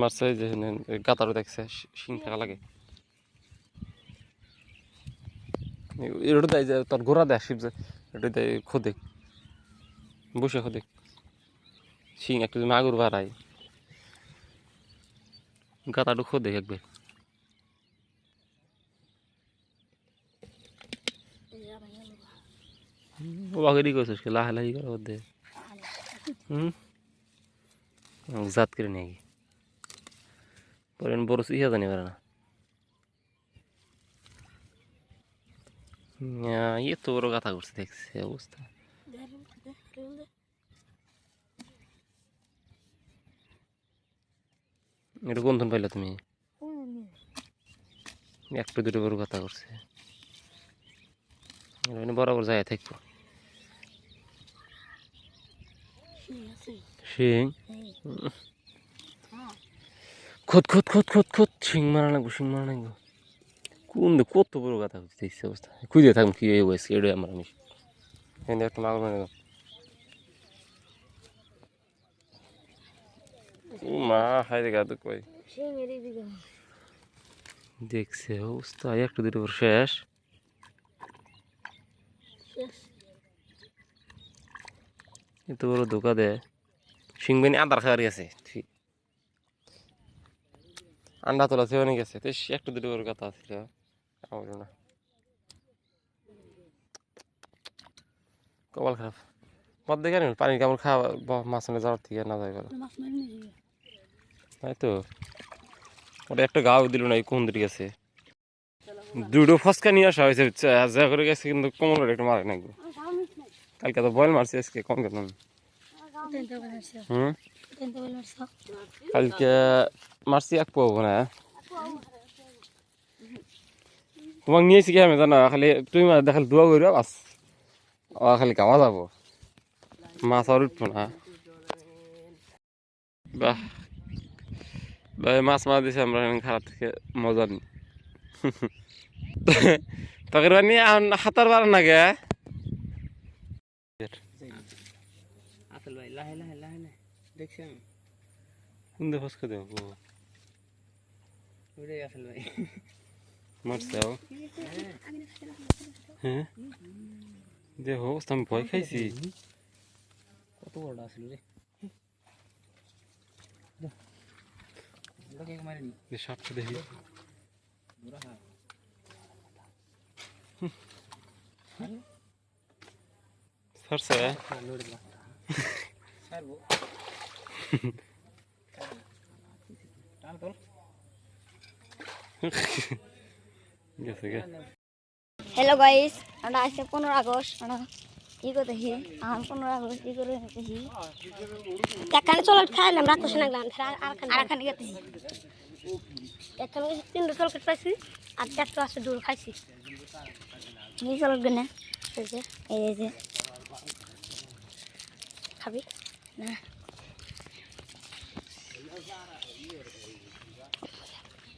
মারছে যে গাতারও দেখছে শিং থাকা লাগে। এটা দেয় যে তোর ঘোড়া দেয় শিব যে এটা দেয় খোদে বসে খোদে শিং একটু যদি মাগুর বাড়ায়। গাতাটু খোদে একবার। ওয়াগেরই করছিস লাহে লাহি করে দে। হুম? জাত করে নিয়ে পরে বড় ইয়া জানি পারে না ইয়া, তো বড় কথা করছে দেখছি অবস্থা এটা কোন ধন পাইলে তুমি একটু দুটো বড় কথা করছে বরাবর যায় থাকব শিং খোদ খোদ খোদ খোদ খোদ শিং মারা লাগবো শিং মারা লাগবো। কোন কত বড় কথা হচ্ছে দেখছি অবস্থা। খুঁজে থাকুন কি এই হয়েছে এটাই আমার আমি এখানে একটা মাগুর মেরে দাও। মা হাই রে গাদু কই। দেখছে অবস্থা একটু দুটো পর শেষ। এত বড় ধোকা দেয় সিংবানি আদার খাওয়ার গেছে ঠিক আন্ডা তোলা সে অনেক গেছে। তো একটু দুটো করে কথা ছিল। আমার না কপাল খারাপ। মদ দেখে নিন পানির কেমন খাওয়া মাছ আনে যাওয়ার থেকে না পারে তাই তো। ওটা একটা গাও দিল না এই কোন দিকে গেছে। দুটো ফসকা নিয়ে আসা হয়েছে যা করে গেছে কিন্তু কোমরের একটু মারে নাকি কালকে তো বয়েল মারছি আজকে কম কেন? হুম? কালকে মারছি এক পাবো না। তোমাক নিয়েছি কি আমি জানো খালি তুমি দেখালে দোয়া করিবা বাস। ও খালি কামা যাব। মাছ আর উঠবো না। বাহ। ভাই মাছ মাছ দিছে আমরা খারাপ থেকে মজা নি তখন মানে হাতার বার না গে কোন দিয়ে ফসকে দেবো ওটাই আসল ভাই মারছে ও হ্যাঁ দেখো আমি ভয় খাইছি কত বড় আসল রে ওটাকে মারিনি যে সাপটা দেখি বুড়া হা ছাড়ছে লড়ে দিলাম ছাড়বো টান তোল গেছে গে হ্যালো গাইস আমরা আজকে পনেরো আগস্ট আমরা ই করতেছি? আম পনেরো আগস্ট ই করে নিতেছি একখানে চলট খাই আমরা কোশে নাগলাম আর একখানে গেতেছি একখানে তিনটে চলকেট পাইছি আর চারটে আসছে দূর খাইছি। এই চলট গেলে? এই যে। খাবি? না।